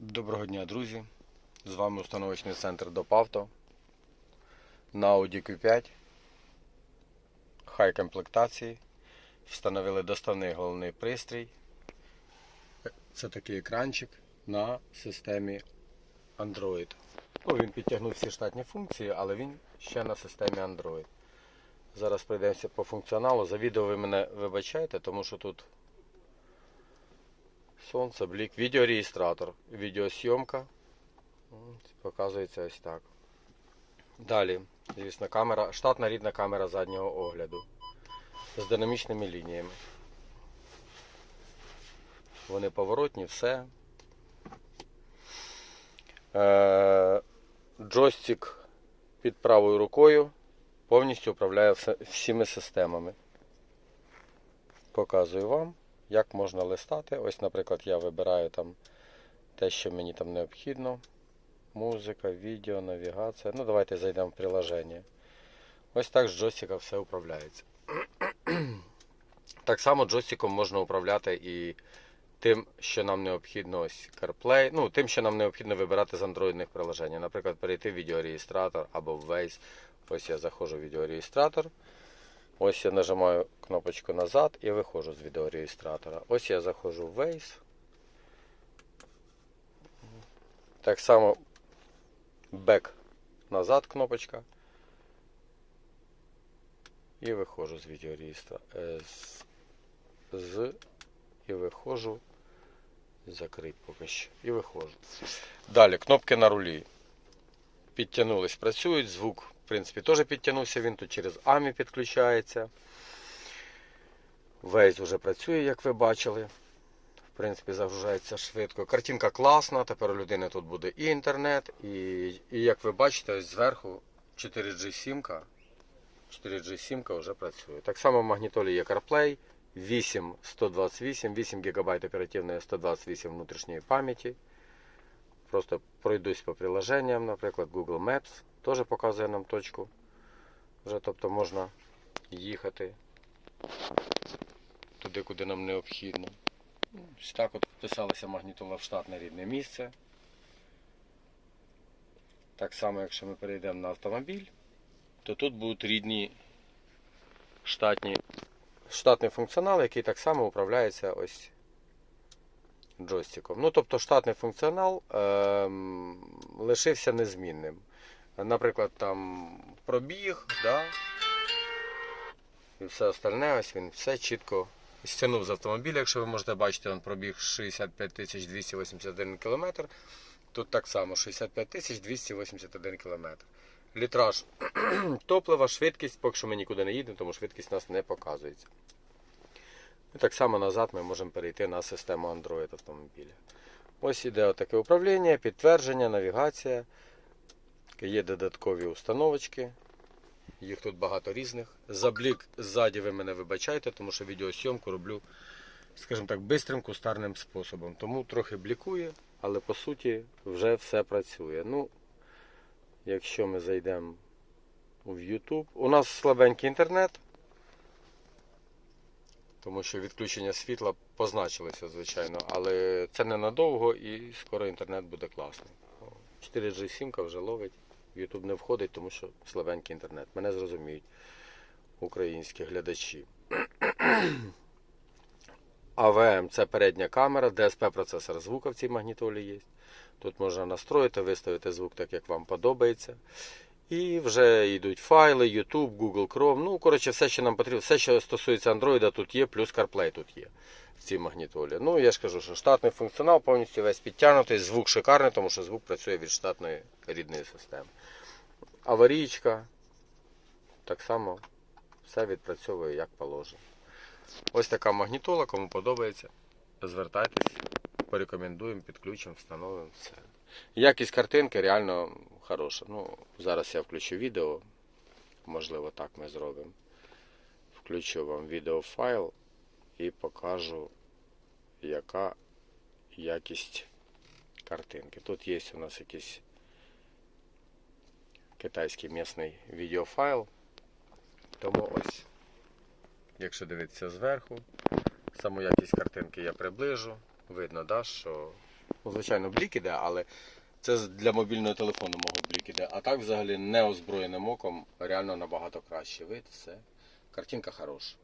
Доброго дня, друзі! З вами установочний центр ДОПАВТО на Audi Q5. Хай комплектації. Встановили доставний головний пристрій. Це такий екранчик на системі Android. Ну, він підтягнув всі штатні функції, але він ще на системі Android. Зараз пройдемося по функціоналу. За відео ви мене вибачайте, тому що тут Сонце, блік, відеореєстратор, відеосйомка. Показується ось так. Далі, звісно, камера, штатна рідна камера заднього огляду з динамічними лініями. Вони поворотні, все. Е, джойстик під правою рукою повністю управляє всіми системами. Показую вам як можна листати. Ось, наприклад, я вибираю там те, що мені там необхідно. Музика, відео, навігація. Ну, давайте зайдемо в приложення. Ось так з джойстика все управляється. Так само джойстиком можна управляти і тим, що нам необхідно ось CarPlay, ну, тим, що нам необхідно вибирати з андроїдних приложень. Наприклад, перейти в відеореєстратор або в Waze. Ось я заходжу в відеореєстратор. Ось я нажимаю кнопочку назад і виходжу з відеореєстратора. Ось я заходжу в Waze. Так само Back назад кнопочка. І виходжу з відеореєстратора. З, з і виходжу. Закрить поки що. І виходжу. Далі кнопки на рулі. Підтягнулись, працюють, звук, в принципі, теж підтягнувся, він тут через AMI підключається. Вейс вже працює, як ви бачили. В принципі, загружається швидко. Картинка класна, тепер у людини тут буде і інтернет, і, і як ви бачите, ось зверху 4G сімка. 4G сімка вже працює. Так само в магнітолі є CarPlay, 8 128, 8 ГБ оперативної 128 внутрішньої пам'яті. Просто пройдусь по приложенням, наприклад, Google Maps теж показує нам точку. Вже тобто можна їхати туди, куди нам необхідно. Ось так от вписалася магнітола в штатне рідне місце. Так само, якщо ми перейдемо на автомобіль, то тут будуть рідні штатні, штатний функціонал, який так само управляється ось джойстиком. Ну, тобто штатний функціонал ем, лишився незмінним. Наприклад, там пробіг, да? і все остальне, ось він все чітко стягнув з автомобіля. Якщо ви можете бачити, він пробіг 65 281 км. Тут так само 65 281 км. Літраж топлива, швидкість, поки що ми нікуди не їдемо, тому швидкість у нас не показується. І так само назад ми можемо перейти на систему Android автомобіля. Ось іде отаке управління, підтвердження, навігація. Є додаткові установочки. Їх тут багато різних. За блік ззаді ви мене вибачайте, тому що відеосйомку роблю, скажімо так, бистрим кустарним способом. Тому трохи блікує, але по суті вже все працює. Ну, якщо ми зайдемо в YouTube. У нас слабенький інтернет, тому що відключення світла позначилося, звичайно, але це ненадовго і скоро інтернет буде класний. 4G сімка вже ловить. YouTube не входить, тому що слабенький інтернет. Мене зрозуміють українські глядачі. АВМ це передня камера, DSP процесор звука в цій магнітолі є. Тут можна настроїти, виставити звук так, як вам подобається. І вже йдуть файли, YouTube, Google Chrome. Ну, коротше, все, що нам потрібно, все, що стосується Android, тут є, плюс CarPlay тут є в цій магнітолі. Ну, я ж кажу, що штатний функціонал повністю весь підтягнутий, звук шикарний, тому що звук працює від штатної рідної системи. Аварійка. Так само все відпрацьовує як положено. Ось така магнітола, кому подобається. Звертайтесь, порекомендуємо, підключимо, встановимо все. Якість картинки реально хороша. Ну, зараз я включу відео. Можливо, так ми зробимо. Включу вам відеофайл і покажу, яка якість картинки. Тут є у нас якийсь китайський місний відеофайл. Тому ось, якщо дивитися зверху, саму якість картинки я приближу. Видно, да, що Ну, звичайно, блік іде, але це для мобільного телефону мого блік іде. А так взагалі неозброєним оком реально набагато краще. Вид, все. Картинка хороша.